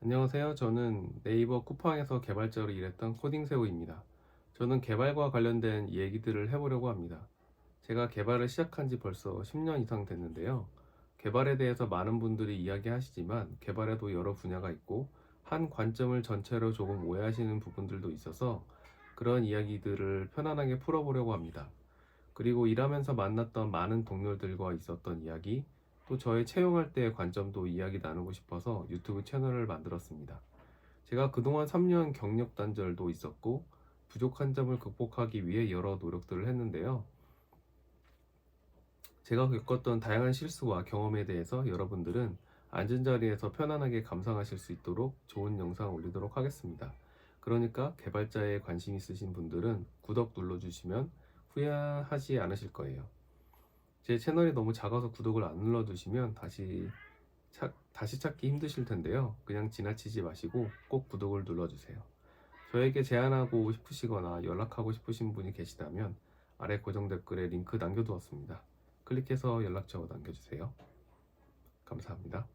안녕하세요. 저는 네이버 쿠팡에서 개발자로 일했던 코딩새우입니다. 저는 개발과 관련된 얘기들을 해보려고 합니다. 제가 개발을 시작한 지 벌써 10년 이상 됐는데요. 개발에 대해서 많은 분들이 이야기하시지만 개발에도 여러 분야가 있고 한 관점을 전체로 조금 오해하시는 부분들도 있어서 그런 이야기들을 편안하게 풀어보려고 합니다. 그리고 일하면서 만났던 많은 동료들과 있었던 이야기, 또 저의 채용할 때의 관점도 이야기 나누고 싶어서 유튜브 채널을 만들었습니다. 제가 그동안 3년 경력 단절도 있었고 부족한 점을 극복하기 위해 여러 노력들을 했는데요. 제가 겪었던 다양한 실수와 경험에 대해서 여러분들은 앉은 자리에서 편안하게 감상하실 수 있도록 좋은 영상 올리도록 하겠습니다. 그러니까 개발자에 관심 있으신 분들은 구독 눌러주시면 후회하지 않으실 거예요. 제 채널이 너무 작아서 구독을 안 눌러두시면 다시 찾, 다시 찾기 힘드실 텐데요. 그냥 지나치지 마시고 꼭 구독을 눌러주세요. 저에게 제안하고 싶으시거나 연락하고 싶으신 분이 계시다면 아래 고정 댓글에 링크 남겨두었습니다. 클릭해서 연락처 남겨주세요. 감사합니다.